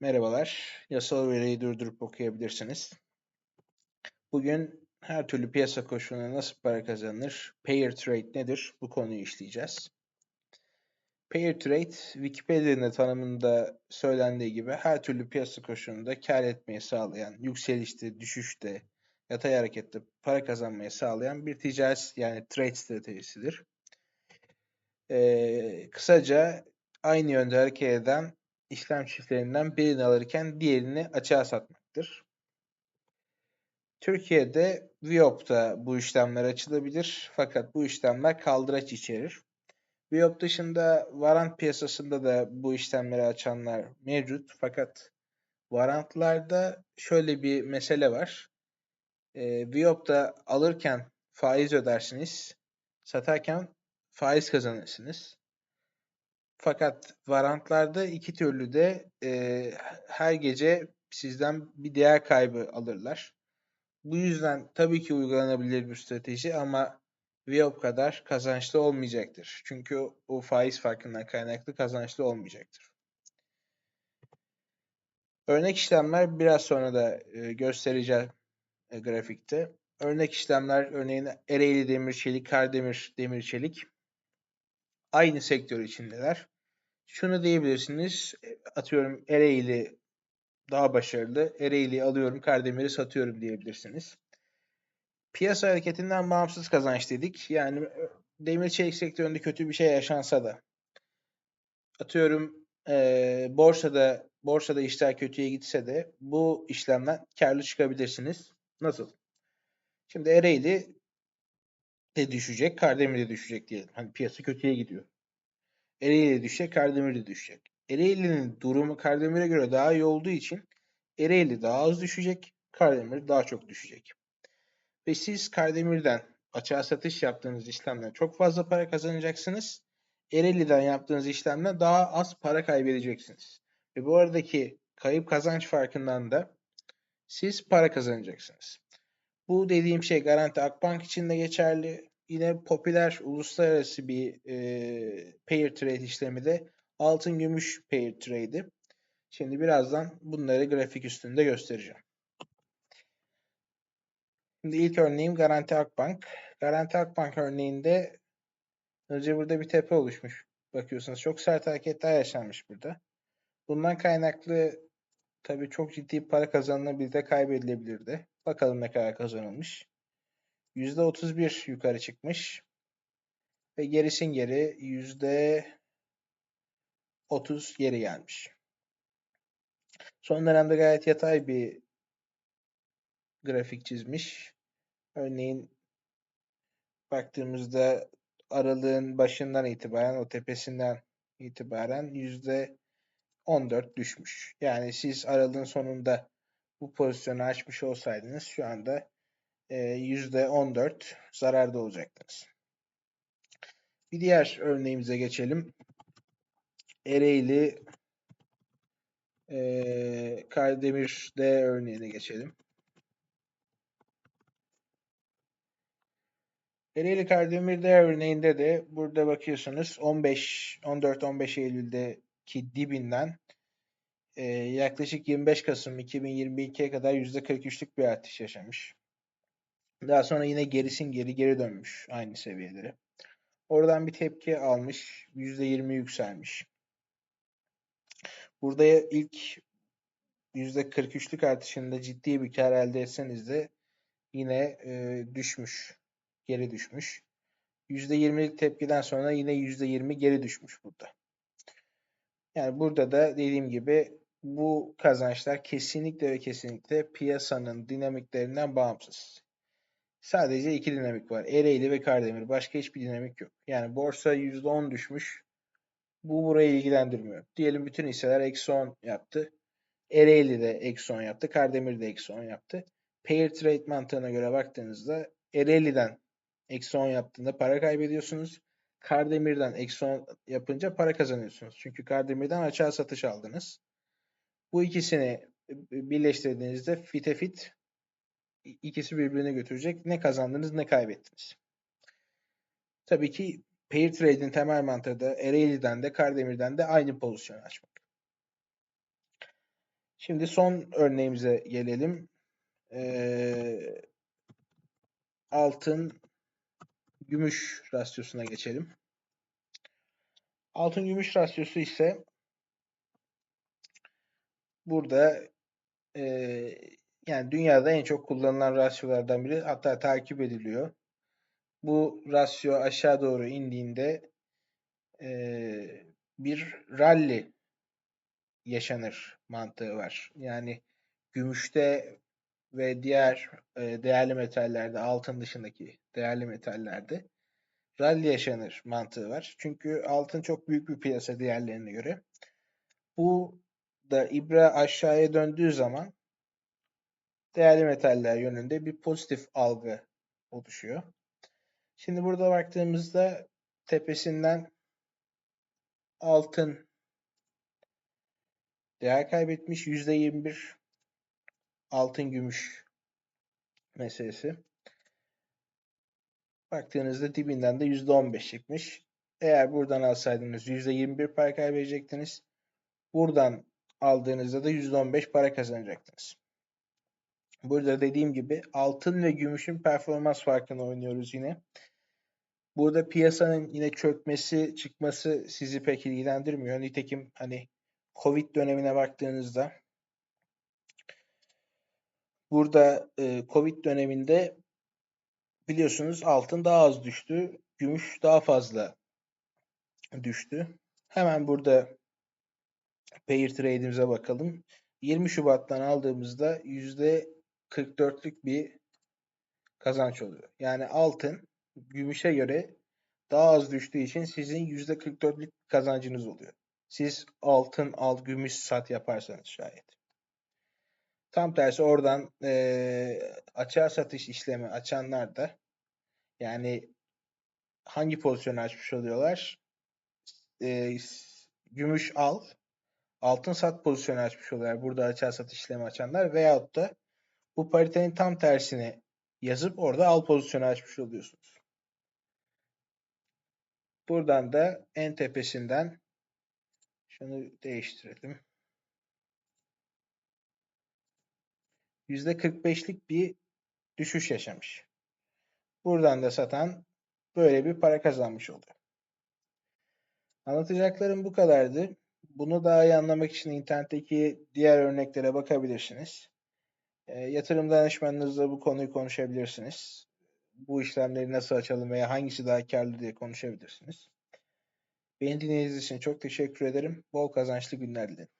Merhabalar. Yasal veriyi durdurup okuyabilirsiniz. Bugün her türlü piyasa koşuluna nasıl para kazanılır, pair trade nedir bu konuyu işleyeceğiz. Pair trade, Wikipedia'nın tanımında söylendiği gibi her türlü piyasa koşulunda kar etmeyi sağlayan, yükselişte, düşüşte, yatay harekette para kazanmayı sağlayan bir ticaret yani trade stratejisidir. Ee, kısaca aynı yönde hareket eden işlem çiftlerinden birini alırken diğerini açığa satmaktır. Türkiye'de Viop'ta bu işlemler açılabilir fakat bu işlemler kaldıraç içerir. Viop dışında varant piyasasında da bu işlemleri açanlar mevcut fakat varantlarda şöyle bir mesele var. E, Viop'ta alırken faiz ödersiniz, satarken faiz kazanırsınız. Fakat varantlarda iki türlü de e, her gece sizden bir değer kaybı alırlar. Bu yüzden tabii ki uygulanabilir bir strateji ama Viop kadar kazançlı olmayacaktır. Çünkü o faiz farkından kaynaklı kazançlı olmayacaktır. Örnek işlemler biraz sonra da e, göstereceğim e, grafikte. Örnek işlemler örneğin Ereğli Demir Çelik, Kardemir Demir Çelik aynı sektör içindeler. Şunu diyebilirsiniz. Atıyorum Ereğli daha başarılı. Ereğli'yi alıyorum, Kardemir'i satıyorum diyebilirsiniz. Piyasa hareketinden bağımsız kazanç dedik. Yani demir çelik sektöründe kötü bir şey yaşansa da atıyorum e, borsada borsada işler kötüye gitse de bu işlemden karlı çıkabilirsiniz. Nasıl? Şimdi Ereğli de düşecek, Kardemir de düşecek diyelim. Hani piyasa kötüye gidiyor. Ereğli düşecek, Kardemir de düşecek. Ereğli'nin durumu Kardemir'e göre daha iyi olduğu için Ereğli daha az düşecek, Kardemir daha çok düşecek. Ve siz Kardemir'den açığa satış yaptığınız işlemden çok fazla para kazanacaksınız. Ereğli'den yaptığınız işlemden daha az para kaybedeceksiniz. Ve bu aradaki kayıp kazanç farkından da siz para kazanacaksınız. Bu dediğim şey Garanti Akbank için de geçerli. Yine popüler uluslararası bir e, pair trade işlemi de altın gümüş pair trade'i. Şimdi birazdan bunları grafik üstünde göstereceğim. Şimdi ilk örneğim Garanti Akbank. Garanti Akbank örneğinde önce burada bir tepe oluşmuş. Bakıyorsunuz çok sert hareketler yaşanmış burada. Bundan kaynaklı tabii çok ciddi para kazanılabilir de kaybedilebilirdi. Bakalım ne kadar kazanılmış. %31 yukarı çıkmış. Ve gerisin geri %30 geri gelmiş. Son dönemde gayet yatay bir grafik çizmiş. Örneğin baktığımızda aralığın başından itibaren o tepesinden itibaren yüzde 14 düşmüş. Yani siz aralığın sonunda bu pozisyonu açmış olsaydınız şu anda 14 zararda olacaktınız. Bir diğer örneğimize geçelim. Ereğli e, Kardemir D örneğine geçelim. Ereğli Kardemir D örneğinde de burada bakıyorsunuz 15 14-15 Eylül'deki dibinden e, yaklaşık 25 Kasım 2022'ye kadar %43'lük bir artış yaşamış. Daha sonra yine gerisin geri geri dönmüş aynı seviyelere. Oradan bir tepki almış. %20 yükselmiş. Burada ilk %43'lük artışında ciddi bir kar elde etseniz de yine e, düşmüş. Geri düşmüş. %20'lik tepkiden sonra yine %20 geri düşmüş burada. Yani burada da dediğim gibi bu kazançlar kesinlikle ve kesinlikle piyasanın dinamiklerinden bağımsız. Sadece iki dinamik var. Ereğli ve Kardemir. Başka hiçbir dinamik yok. Yani borsa %10 düşmüş. Bu burayı ilgilendirmiyor. Diyelim bütün hisseler eksi 10 yaptı. Ereğli de eksi 10 yaptı. Kardemir de eksi 10 yaptı. Pair trade mantığına göre baktığınızda Ereğli'den eksi 10 yaptığında para kaybediyorsunuz. Kardemir'den eksi 10 yapınca para kazanıyorsunuz. Çünkü Kardemir'den açığa satış aldınız. Bu ikisini birleştirdiğinizde fite fit ikisi birbirine götürecek. Ne kazandınız ne kaybettiniz. Tabii ki pair trade'in temel mantığı da Ereğli'den de Kardemir'den de aynı pozisyon açmak. Şimdi son örneğimize gelelim. Ee, altın gümüş rasyosuna geçelim. Altın gümüş rasyosu ise burada e, yani dünyada en çok kullanılan rasyolardan biri hatta takip ediliyor. Bu rasyo aşağı doğru indiğinde e, bir rally yaşanır mantığı var. Yani gümüşte ve diğer e, değerli metallerde, altın dışındaki değerli metallerde rally yaşanır mantığı var. Çünkü altın çok büyük bir piyasa diğerlerine göre. Bu da ibra aşağıya döndüğü zaman değerli metaller yönünde bir pozitif algı oluşuyor. Şimdi burada baktığımızda tepesinden altın değer kaybetmiş. %21 altın gümüş meselesi. Baktığınızda dibinden de %15 çıkmış. Eğer buradan alsaydınız %21 para kaybedecektiniz. Buradan aldığınızda da %15 para kazanacaktınız. Burada dediğim gibi altın ve gümüşün performans farkını oynuyoruz yine. Burada piyasanın yine çökmesi, çıkması sizi pek ilgilendirmiyor. Nitekim hani Covid dönemine baktığınızda burada e, Covid döneminde biliyorsunuz altın daha az düştü. Gümüş daha fazla düştü. Hemen burada pair trade'imize bakalım. 20 Şubat'tan aldığımızda %44'lük bir kazanç oluyor. Yani altın gümüşe göre daha az düştüğü için sizin %44'lük kazancınız oluyor. Siz altın al gümüş sat yaparsanız şayet. Tam tersi oradan e, açığa satış işlemi açanlar da yani hangi pozisyonu açmış oluyorlar? E, gümüş al, altın sat pozisyonu açmış oluyorlar. Burada açığa satış işlemi açanlar veyahut da bu paritenin tam tersini yazıp orada al pozisyonu açmış oluyorsunuz. Buradan da en tepesinden şunu değiştirelim. %45'lik bir düşüş yaşamış. Buradan da satan böyle bir para kazanmış oluyor. Anlatacaklarım bu kadardı. Bunu daha iyi anlamak için internetteki diğer örneklere bakabilirsiniz. E, yatırım danışmanınızla bu konuyu konuşabilirsiniz. Bu işlemleri nasıl açalım veya hangisi daha karlı diye konuşabilirsiniz. Beni dinlediğiniz için çok teşekkür ederim. Bol kazançlı günler dilerim.